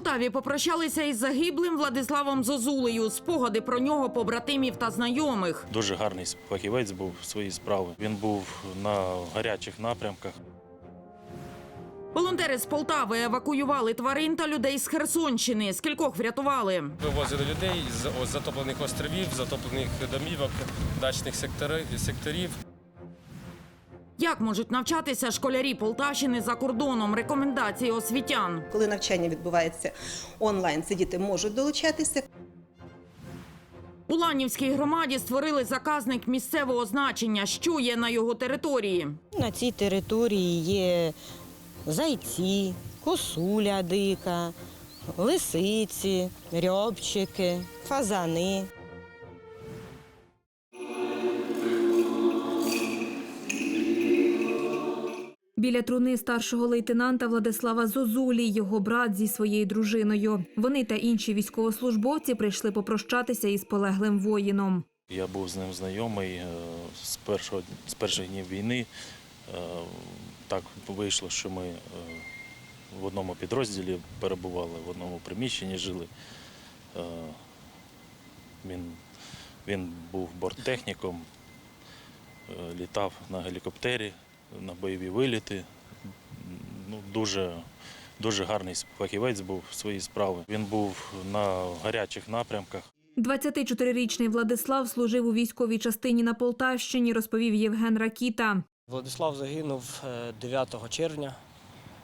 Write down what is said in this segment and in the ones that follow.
Полтаві попрощалися із загиблим Владиславом Зозулею. Спогади про нього побратимів та знайомих. Дуже гарний фахівець був свої справи. Він був на гарячих напрямках. Волонтери з Полтави евакуювали тварин та людей з Херсонщини. Скількох врятували. Вивозили людей з затоплених островів, затоплених домівок, дачних секторів. Як можуть навчатися школярі Полтавщини за кордоном? Рекомендації освітян. Коли навчання відбувається онлайн, ці діти можуть долучатися. У Ланівській громаді створили заказник місцевого значення, що є на його території. На цій території є зайці, косуля дика, лисиці, рьобчики, фазани. Біля труни старшого лейтенанта Владислава Зозулі, його брат зі своєю дружиною. Вони та інші військовослужбовці прийшли попрощатися із полеглим воїном. Я був з ним знайомий е, з першого з перших днів війни. Е, Так вийшло, що ми е, в одному підрозділі перебували, в одному приміщенні жили. Він, він був борттехніком, літав на гелікоптері, на бойові виліти. Ну, дуже, дуже гарний фахівець був свої справи. Він був на гарячих напрямках. 24-річний Владислав служив у військовій частині на Полтавщині, розповів Євген Ракіта. Владислав загинув е, 9 червня е,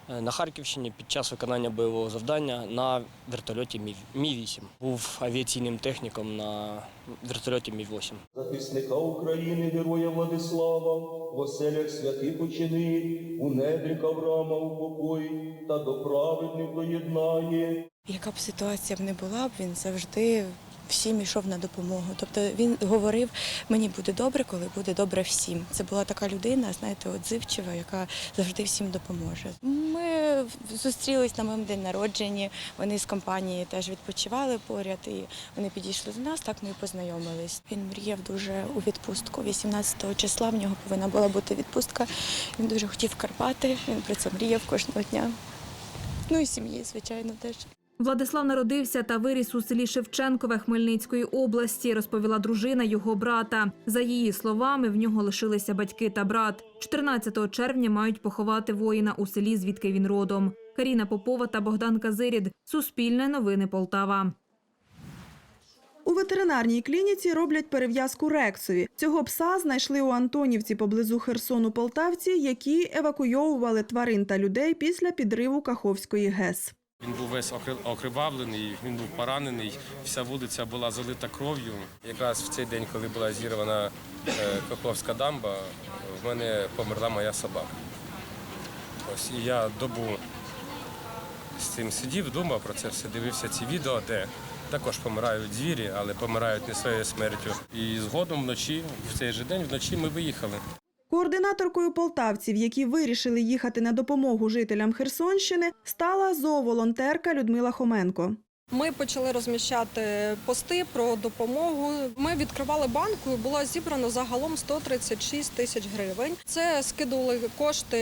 на Харківщині під час виконання бойового завдання на вертольоті Мі- Мі-8. Був авіаційним техніком на вертольоті Мі-8. захисника України, героя Владислава, в оселях святих учини, у недрі Авраама упокой, та до праведних доєднає. Яка б ситуація б не була б, він завжди всім йшов на допомогу. Тобто він говорив, мені буде добре, коли буде добре всім. Це була така людина, знаєте, отзивчива, яка завжди всім допоможе. Ми зустрілись на моєму день народження. Вони з компанії теж відпочивали поряд, і вони підійшли до нас. Так ми і познайомились. Він мріяв дуже у відпустку. 18 числа в нього повинна була бути відпустка. Він дуже хотів Карпати. Він про це мріяв кожного дня. Ну і сім'ї, звичайно, теж. Владислав народився та виріс у селі Шевченкове Хмельницької області, розповіла дружина його брата. За її словами, в нього лишилися батьки та брат. 14 червня мають поховати воїна у селі, звідки він родом. Каріна Попова та Богдан Казирід. Суспільне новини Полтава. У ветеринарній клініці роблять перев'язку рексові. Цього пса знайшли у Антонівці поблизу Херсону полтавці, які евакуйовували тварин та людей після підриву Каховської ГЕС. Він був весь окри- окривавлений, він був поранений. Вся вулиця була залита кров'ю. Якраз в цей день, коли була зірвана е, дамба, в мене померла моя собака. Ось і я добу з цим сидів, думав про це все, дивився ці відео, де також помирають звірі, але помирають не своєю смертю. І згодом вночі, в цей же день, вночі ми виїхали. Координаторкою полтавців, які вирішили їхати на допомогу жителям Херсонщини, стала зооволонтерка Людмила Хоменко. Ми почали розміщати пости про допомогу. Ми відкривали банку. і Було зібрано загалом 136 тисяч гривень. Це скидували кошти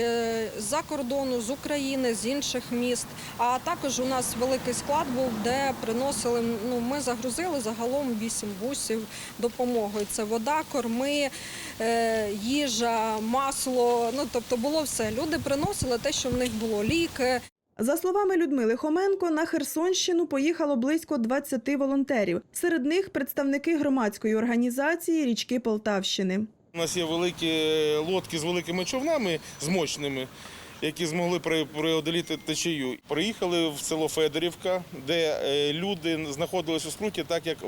з-за кордону, з України, з інших міст. А також у нас великий склад був, де приносили. Ну ми загрузили загалом 8 бусів допомогою. Це вода, корми, е, їжа, масло. Ну тобто було все. Люди приносили те, що в них було ліки. За словами Людмили Хоменко, на Херсонщину поїхало близько 20 волонтерів. Серед них представники громадської організації Річки Полтавщини. У нас є великі лодки з великими човнами, з мощними, які змогли преодоліти течію. Приїхали в село Федорівка, де е, люди знаходились у скруті, так як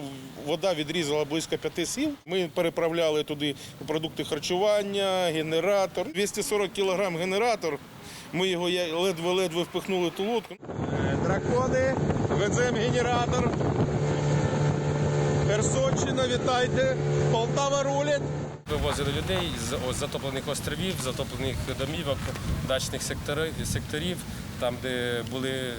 вода відрізала близько п'яти сіл. Ми переправляли туди продукти харчування, генератор. 240 кілограм генератор. Ми його ледве-ледве впихнули ту лодку. Дракони, веземо генератор. Херсонщина, вітайте! Полтава рулить! Вивозили людей з затоплених островів, затоплених домівок, дачних секторів, там, де були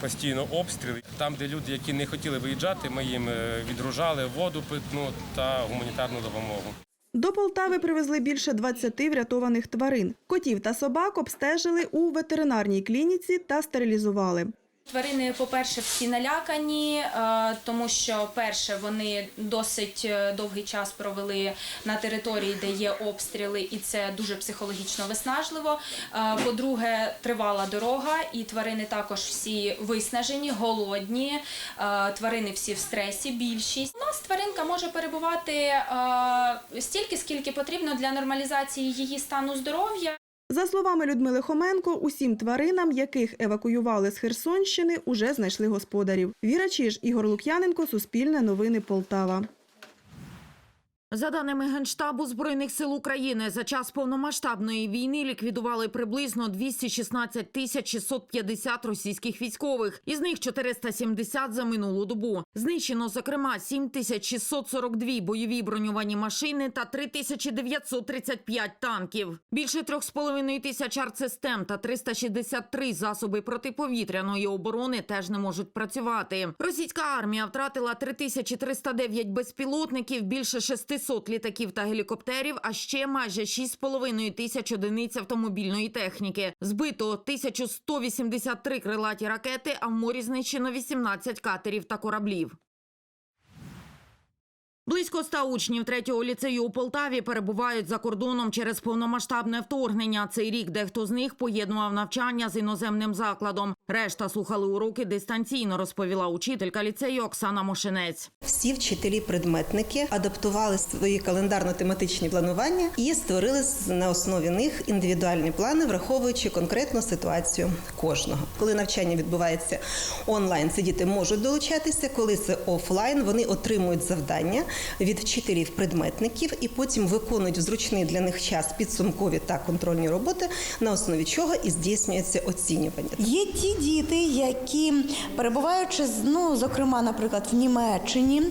постійно обстріли. Там, де люди, які не хотіли виїжджати, ми їм е, відгружали воду питну та гуманітарну допомогу. До Полтави привезли більше 20 врятованих тварин. Котів та собак обстежили у ветеринарній клініці та стерилізували. Тварини, по-перше, всі налякані, е, тому що перше вони досить е, довгий час провели на території, де є обстріли, і це дуже психологічно виснажливо. Е, По-друге, тривала дорога, і тварини також всі виснажені, голодні. Тварини всі в стресі. Більшість у нас тваринка може перебувати стільки, скільки потрібно для нормалізації її стану здоров'я. За словами Людмили Хоменко, усім тваринам, яких евакуювали з Херсонщини, уже знайшли господарів. Віра Чиж, Ігор Лук'яненко, Суспільне новини Полтава. За даними Генштабу Збройних сил України, за час повномасштабної війни ліквідували приблизно 216 тисяч 650 російських військових, із них 470 за минулу добу. Знищено, зокрема, 7 тисяч 642 бойові броньовані машини та 3 тисячі 935 танків. Більше 3,5 тисяч артсистем та 363 засоби протиповітряної оборони теж не можуть працювати. Російська армія втратила 3309 безпілотників, більше 600 літаків та гелікоптерів, а ще майже 6,5 тисяч одиниць автомобільної техніки. Збито 1183 крилаті ракети, а в морі знищено 18 катерів та кораблів. Близько ста учнів третього ліцею у Полтаві перебувають за кордоном через повномасштабне вторгнення. Цей рік дехто з них поєднував навчання з іноземним закладом. Решта слухали уроки дистанційно, розповіла учителька ліцею Оксана Мошенець. Всі вчителі-предметники адаптували свої календарно-тематичні планування і створили на основі них індивідуальні плани, враховуючи конкретну ситуацію кожного. Коли навчання відбувається онлайн, ці діти можуть долучатися. Коли це офлайн, вони отримують завдання від вчителів-предметників і потім виконують в зручний для них час підсумкові та контрольні роботи, на основі чого і здійснюється оцінювання. Є ті діти, які перебуваючи з- ну, зокрема, наприклад, в Німеччині,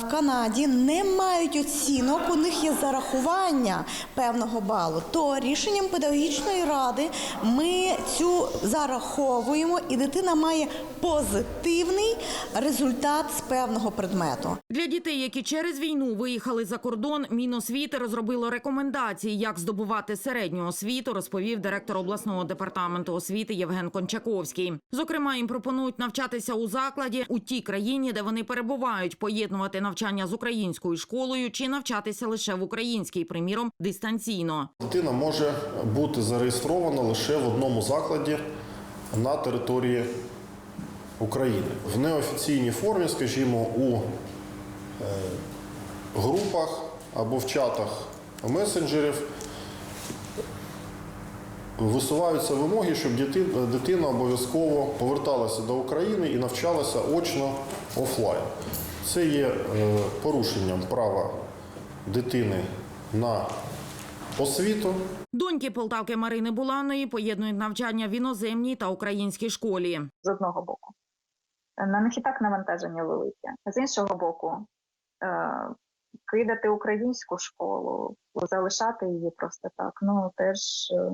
в Канаді, не мають оцінок, у них є зарахування певного балу. То рішенням педагогічної ради ми цю зараховуємо, і дитина має позитивний результат з певного предмету. Для дітей, які через війну виїхали за кордон, Міносвіти розробило рекомендації, як здобувати середню освіту, розповів директор обласного департаменту освіти Євген Кончаковський. Зокрема, їм пропонують навчатися у закладі у тій країні, де вони перебувають, поєднувати навчання з українською школою чи навчатися лише в українській, приміром, дистанційно. Дитина може бути зареєстрована лише в одному закладі на території України. В неофіційній формі, скажімо, у групах або в чатах месенджерів висуваються вимоги, щоб дитина обов'язково поверталася до України і навчалася очно офлайн. Це є е, порушенням права дитини на освіту. Доньки Полтавки Марини Буланої поєднують навчання в іноземній та українській школі. з одного боку. На них і так навантаження велике. З іншого боку, е, кидати українську школу, залишати її просто так, ну теж е,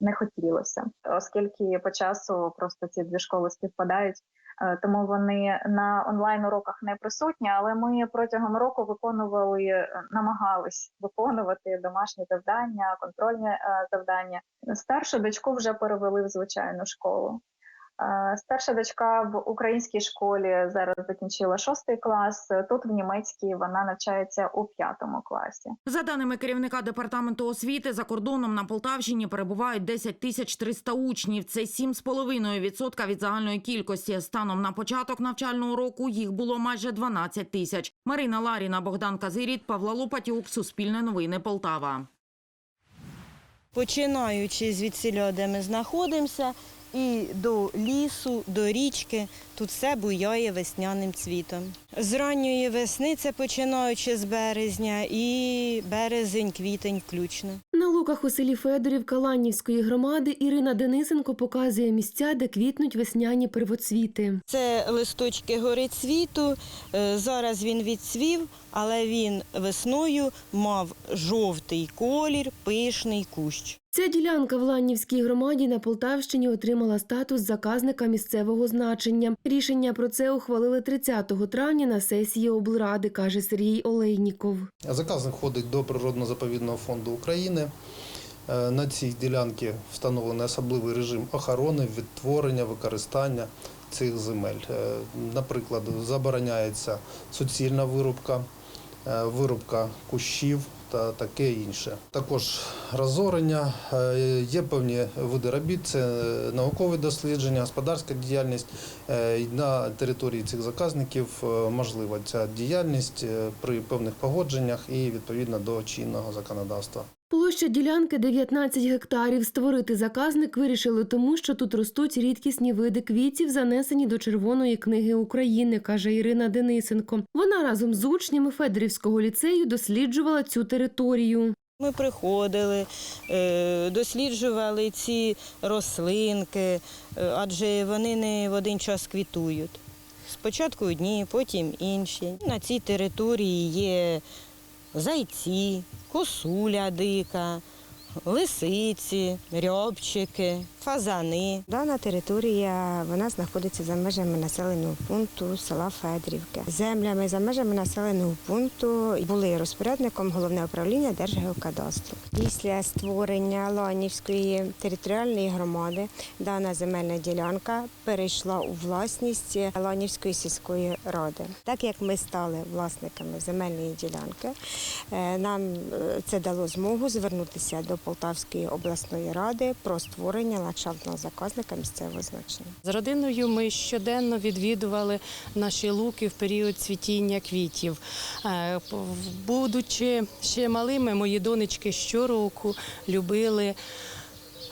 не хотілося, оскільки по часу просто ці дві школи співпадають. е, Тому вони на онлайн уроках не присутні, але ми протягом року виконували, е, намагались виконувати домашні завдання, контрольні е, завдання. Старшу дочку вже перевели в звичайну школу. Е, Старша дочка в українській школі зараз закінчила шостий клас. Тут в німецькій вона навчається у п'ятому класі. За даними керівника департаменту освіти, за кордоном на Полтавщині перебувають 10 тисяч 300 учнів. Це 7,5% від загальної кількості. Станом на початок навчального року їх було майже 12 тисяч. Марина Ларіна, Богдан Казиріт, Павла Лопатюк, Суспільне новини Полтава. Починаючи звідсіля, де ми знаходимося, і до лісу, до річки, тут все буяє весняним цвітом. З ранньої весни це починаючи з березня і березень, квітень включно. На луках у селі Федорівка Ланнівської громади Ірина Денисенко показує місця, де квітнуть весняні первоцвіти. Це листочки горицвіту. Е, Зараз він відцвів, але він весною мав жовтий колір, пишний кущ. Ця ділянка в Ланнівській громаді на Полтавщині отримала статус заказника місцевого значення. Рішення про це ухвалили 30 травня на сесії облради, каже Сергій Олейніков. Заказник входить до Природно-заповідного фонду України. Е, На цій ділянці встановлений особливий режим охорони, відтворення, використання цих земель. Е, Наприклад, забороняється суцільна вирубка, е, вирубка кущів та таке інше. Також розорення, е, є певні види робіт, це наукові дослідження, господарська діяльність. Е, На території цих заказників е, можлива ця діяльність е, при певних погодженнях і відповідно до чинного законодавства. Площа ділянки 19 гектарів. Створити заказник вирішили тому, що тут ростуть рідкісні види квітів, занесені до Червоної книги України, каже Ірина Денисенко. Вона разом з учнями Федорівського ліцею досліджувала цю територію. Ми приходили, е, досліджували ці рослинки, е, адже вони не в один час квітують. Спочатку одні, потім інші. На цій території є зайці, косуля дика, лисиці, рьобчики, фазани. Дана територія вона знаходиться за межами населеного пункту села Федрівки. Землями за межами населеного пункту були розпорядником головне управління Держгеокадастру. Після створення Ланівської територіальної громади дана земельна ділянка перейшла у власність Ланівської сільської ради. Так як ми стали власниками земельної ділянки, е, нам е, це дало змогу звернутися до Полтавської обласної ради про створення ландшафтного заказника місцевого значення. З родиною ми щоденно відвідували наші луки в період цвітіння квітів. Е, Будучи ще малими, мої донечки щороку любили.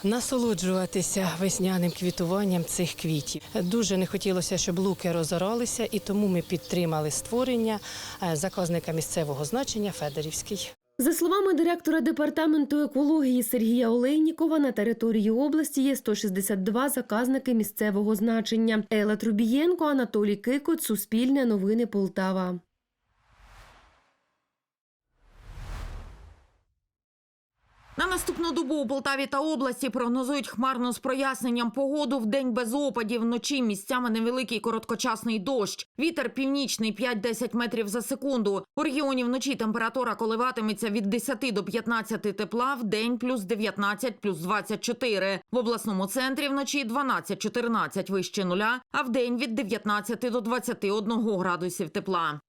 Насолоджуватися весняним квітуванням цих квітів дуже не хотілося, щоб луки розоралися, і тому ми підтримали створення е, заказника місцевого значення Федорівський. За словами директора департаменту екології Сергія Олейнікова, на території області є 162 заказники місцевого значення. Елла Трубієнко, Анатолій Кикот, Суспільне новини Полтава. На наступну добу у Полтаві та області прогнозують хмарно з проясненням погоду в день без опадів. Вночі місцями невеликий короткочасний дощ. Вітер північний 5-10 метрів за секунду. У регіоні вночі температура коливатиметься від 10 до 15 тепла, в день плюс 19, плюс 24. В обласному центрі вночі 12-14 вище нуля, а в день від 19 до 21 градусів тепла.